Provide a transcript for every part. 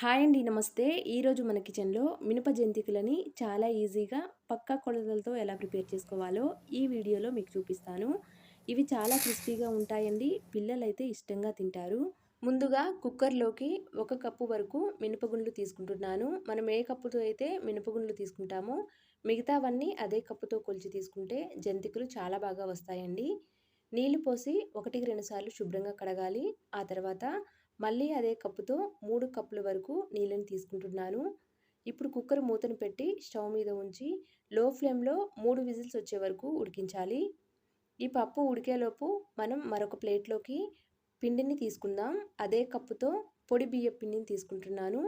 Hi అండి నమస్తే. ఈరోజు మన కిచెన్లో మినప జంతికలని చాలా ఈజీగా పక్కా కొలతలతో ఎలా ప్రిపేర్ చేసుకోవాలో ఈ వీడియోలో మీకు చూపిస్తాను. ఇవి చాలా క్రిస్పీగా ఉంటాయండి పిల్లలైతే ఇష్టంగా తింటారు. ముందుగా కుక్కర్లోకి ఒక కప్పు వరకు మినపగుండ్లు తీసుకుంటున్నాను. మనం ఏ కప్పుతో అయితే మినపగుండ్లు తీసుకుంటామో మిగతావన్నీ అదే కప్పుతో కొలిచి తీసుకుంటే జంతికలు చాలా బాగా వస్తాయండి. నీళ్ళు పోసి ఒకటికి రెండుసార్లు శుభ్రంగా కడగాలి. ఆ తర్వాత మళ్ళీ అదే కప్పుతో మూడు కప్పుల వరకు నీళ్ళని తీసుకుంటున్నాను. ఇప్పుడు కుక్కర్ మూతను పెట్టి స్టవ్ మీద ఉంచి లో ఫ్లేమ్లో మూడు విజిల్స్ వచ్చే వరకు ఉడికించాలి. ఈ పప్పు ఉడికేలోపు మనం మరొక ప్లేట్లోకి పిండిని తీసుకుందాం. అదే కప్పుతో పొడి బియ్య పిండిని తీసుకుంటున్నాను.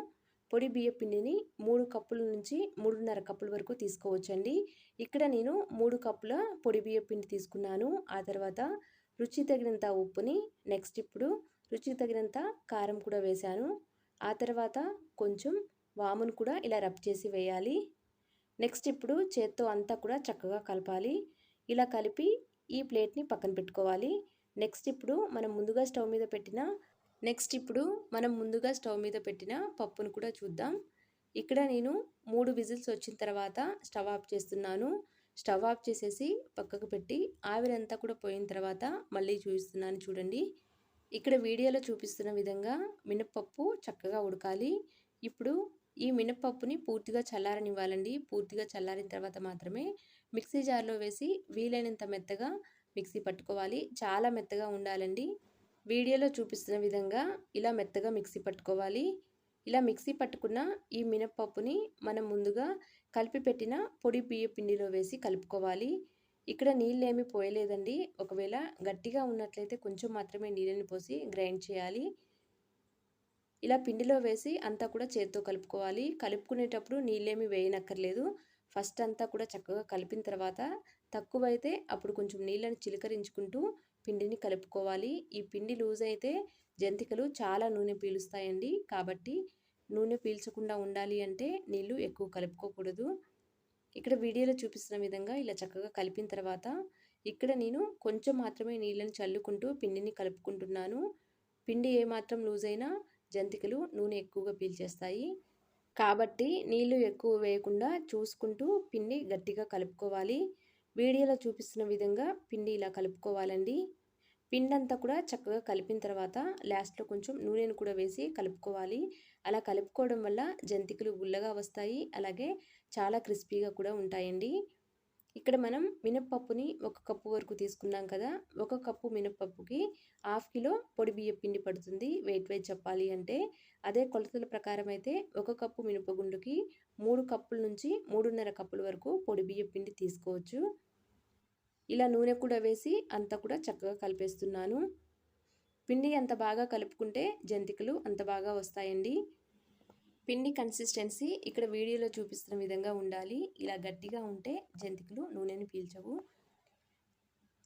పొడి బియ్య పిండిని మూడు కప్పుల నుంచి మూడున్నర కప్పుల వరకు తీసుకోవచ్చండి. ఇక్కడ నేను మూడు కప్పుల పొడి బియ్య పిండి తీసుకున్నాను. ఆ తర్వాత రుచి తగినంత ఉప్పుని నెక్స్ట్ ఇప్పుడు రుచికి తగినంత కారం కూడా వేశాను. ఆ తర్వాత కొంచెం వామును కూడా ఇలా రబ్ చేసి వేయాలి. నెక్స్ట్ ఇప్పుడు చేత్తో అంతా కూడా చక్కగా కలపాలి. ఇలా కలిపి ఈ ప్లేట్ని పక్కన పెట్టుకోవాలి. నెక్స్ట్ ఇప్పుడు మనం ముందుగా స్టవ్ మీద పెట్టిన నెక్స్ట్ ఇప్పుడు మనం ముందుగా స్టవ్ మీద పెట్టిన పప్పును కూడా చూద్దాం. ఇక్కడ నేను మూడు విజిల్స్ వచ్చిన తర్వాత స్టవ్ ఆఫ్ చేస్తున్నాను. స్టవ్ ఆఫ్ చేసేసి పక్కకు పెట్టి ఆవిరంతా కూడా పోయిన తర్వాత మళ్ళీ చూపిస్తున్నాను చూడండి. ఇక్కడ వీడియోలో చూపిస్తున్న విధంగా మినప్పప్పు చక్కగా ఉడకాలి. ఇప్పుడు ఈ మినప్పప్పుని పూర్తిగా చల్లారనివ్వాలండి. పూర్తిగా చల్లారిన తర్వాత మాత్రమే మిక్సీ జార్లో వేసి వీలైనంత మెత్తగా మిక్సీ పట్టుకోవాలి. చాలా మెత్తగా ఉండాలండి. వీడియోలో చూపిస్తున్న విధంగా ఇలా మెత్తగా మిక్సీ పట్టుకోవాలి. ఇలా మిక్సీ పట్టుకున్న ఈ మినప్పప్పుని మనం ముందుగా కలిపి పెట్టిన పొడి బియ్య పిండిలో వేసి కలుపుకోవాలి. ఇక్కడ నీళ్ళు ఏమీ పోయలేదండి. ఒకవేళ గట్టిగా ఉన్నట్లయితే కొంచెం మాత్రమే నీళ్ళని పోసి గ్రైండ్ చేయాలి. ఇలా పిండిలో వేసి అంతా కూడా చేతితో కలుపుకోవాలి. కలుపుకునేటప్పుడు నీళ్ళేమి వేయనక్కర్లేదు. ఫస్ట్ అంతా కూడా చక్కగా కలిపిన తర్వాత తక్కువైతే అప్పుడు కొంచెం నీళ్ళని చిలకరించుకుంటూ పిండిని కలుపుకోవాలి. ఈ పిండి లూజ్ అయితే జంతికలు చాలా నూనె పీలుస్తాయండి. కాబట్టి నూనె పీల్చకుండా ఉండాలి అంటే నీళ్ళు ఎక్కువ కలుపుకోకూడదు. ఇక్కడ వీడియోలో చూపిస్తున్న విధంగా ఇలా చక్కగా కలిపిన తర్వాత ఇక్కడ నేను కొంచెం మాత్రమే నీళ్ళని చల్లుకుంటూ పిండిని కలుపుకుంటున్నాను. పిండి ఏమాత్రం లూజ్ అయినా జంతికలు నూనె ఎక్కువగా పీల్చేస్తాయి. కాబట్టి నీళ్ళు ఎక్కువ వేయకుండా చూసుకుంటూ పిండి గట్టిగా కలుపుకోవాలి. వీడియోలో చూపిస్తున్న విధంగా పిండి ఇలా కలుపుకోవాలండి. పిండి అంతా కూడా చక్కగా కలిపిన తర్వాత లాస్ట్లో కొంచెం నూనెను కూడా వేసి కలుపుకోవాలి. అలా కలుపుకోవడం వల్ల జంతికలు గుల్లగా వస్తాయి. అలాగే చాలా క్రిస్పీగా కూడా ఉంటాయండి. ఇక్కడ మనం మినప్పప్పుని ఒక కప్పు వరకు తీసుకున్నాం కదా. ఒక కప్పు మినప్పప్పుకి హాఫ్ కిలో పొడి బియ్య పిండి పడుతుంది. వెయిట్ వైజ్ చెప్పాలి అంటే. అదే కొలతల ప్రకారం అయితే ఒక కప్పు మినపగుండుకి మూడు కప్పుల నుంచి మూడున్నర కప్పుల వరకు పొడి బియ్య పిండి తీసుకోవచ్చు. ఇలా నూనె కూడా వేసి అంతా కూడా చక్కగా కలిపేస్తున్నాను. పిండి ఎంత బాగా కలుపుకుంటే జంతికలు అంత బాగా వస్తాయండి. పిండి కన్సిస్టెన్సీ ఇక్కడ వీడియోలో చూపిస్తున్న విధంగా ఉండాలి. ఇలా గట్టిగా ఉంటే జంతికలు నూనెని పీల్చవు.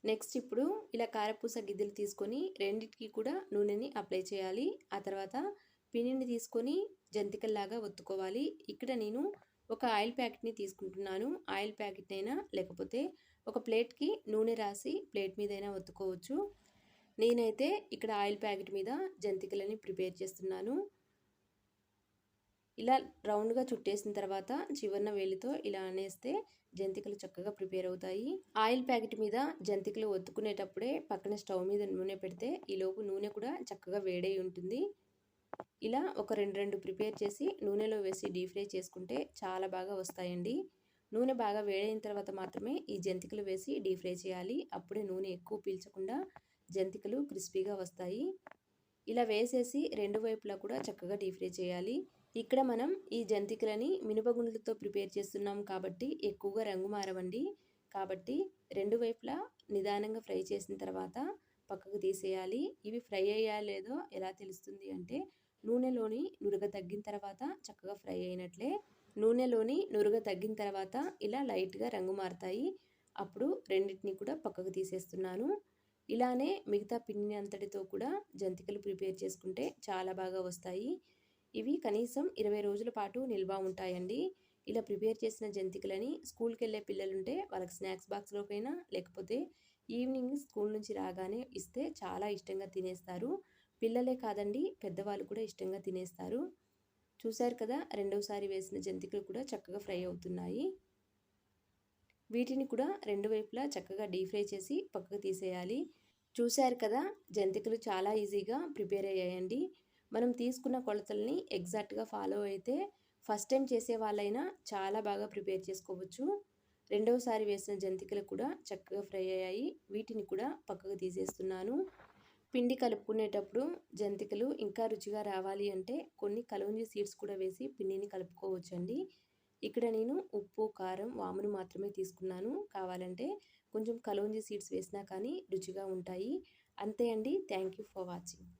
నెక్స్ట్ ఇప్పుడు ఇలా కారపూస గిద్దెలు తీసుకొని రెండింటికి కూడా నూనెని అప్లై చేయాలి. ఆ తర్వాత పిండిని తీసుకొని జంతికల్లాగా ఒత్తుకోవాలి. ఇక్కడ నేను ఒక ఆయిల్ ప్యాకెట్ని తీసుకుంటున్నాను. ఆయిల్ ప్యాకెట్ అయినా లేకపోతే ఒక ప్లేట్కి నూనె రాసి ప్లేట్ మీదైనా ఒత్తుకోవచ్చు. నేనైతే ఇక్కడ ఆయిల్ ప్యాకెట్ మీద జంతికలని ప్రిపేర్ చేస్తున్నాను. ఇలా రౌండ్గా చుట్టేసిన తర్వాత చివరిన వేలితో ఇలా అనేస్తే జంతికలు చక్కగా ప్రిపేర్ అవుతాయి. ఆయిల్ ప్యాకెట్ మీద జంతికలు ఒత్తుకునేటప్పుడే పక్కన స్టవ్ మీద నూనె పెడితే ఈలోపు నూనె కూడా చక్కగా వేడై ఉంటుంది. ఇలా ఒక రెండు రెండు ప్రిపేర్ చేసి నూనెలో వేసి డీప్ ఫ్రై చేసుకుంటే చాలా బాగా వస్తాయండి. నూనె బాగా వేడైన తర్వాత మాత్రమే ఈ జంతికలు వేసి డీప్ ఫ్రై చేయాలి. అప్పుడే నూనె ఎక్కువ పీల్చకుండా జంతికలు క్రిస్పీగా వస్తాయి. ఇలా వేసేసి రెండు వైపులా కూడా చక్కగా డీప్ ఫ్రై చేయాలి. ఇక్కడ మనం ఈ జంతికలని మినపగుండ్లతో ప్రిపేర్ చేస్తున్నాం కాబట్టి ఎక్కువగా రంగు మారవండి. కాబట్టి రెండు వైపులా నిదానంగా ఫ్రై చేసిన తర్వాత పక్కకు తీసేయాలి. ఇవి ఫ్రై అయ్యా లేదో ఎలా తెలుస్తుంది అంటే నూనెలోని నురగ తగ్గిన తర్వాత చక్కగా ఫ్రై అయినట్లే. నూనెలోని నురగ తగ్గిన తర్వాత ఇలా లైట్గా రంగు మారుతాయి. అప్పుడు రెండింటిని కూడా పక్కకు తీసేస్తున్నాను. ఇలానే మిగతా పిండి అంతటితో కూడా జంతికలు ప్రిపేర్ చేసుకుంటే చాలా బాగా వస్తాయి. ఇవి కనీసం ఇరవై రోజుల పాటు నిల్వ ఉంటాయండి. ఇలా ప్రిపేర్ చేసిన జంతికలని స్కూల్కి వెళ్ళే పిల్లలుంటే వాళ్ళకి స్నాక్స్ బాక్స్లోకైనా లేకపోతే ఈవినింగ్ స్కూల్ నుంచి రాగానే ఇస్తే చాలా ఇష్టంగా తినేస్తారు. పిల్లలే కాదండి పెద్దవాళ్ళు కూడా ఇష్టంగా తినేస్తారు. చూశారు కదా రెండవసారి వేసిన జంతికలు కూడా చక్కగా ఫ్రై అవుతున్నాయి. వీటిని కూడా రెండు వైపులా చక్కగా డీప్ ఫ్రై చేసి పక్కకు తీసేయాలి. చూశారు కదా జంతికలు చాలా ఈజీగా ప్రిపేర్ అయ్యాయండి. మనం తీసుకున్న కొలతల్ని ఎగ్జాక్ట్గా ఫాలో అయితే ఫస్ట్ టైం చేసే వాళ్ళైనా చాలా బాగా ప్రిపేర్ చేసుకోవచ్చు. రెండవసారి వేసిన జంతికలు కూడా చక్కగా ఫ్రై అయ్యాయి. వీటిని కూడా పక్కకు తీసేస్తున్నాను. పిండి కలుపుకునేటప్పుడు జంతికలు ఇంకా రుచిగా రావాలి అంటే కొన్ని కలోంజి సీడ్స్ కూడా వేసి పిండిని కలుపుకోవచ్చండి. ఇక్కడ నేను ఉప్పు కారం వామును మాత్రమే తీసుకున్నాను. కావాలంటే కొంచెం కలోంజి సీడ్స్ వేసినా కానీ రుచిగా ఉంటాయి. అంతే అండి. Thank you for watching.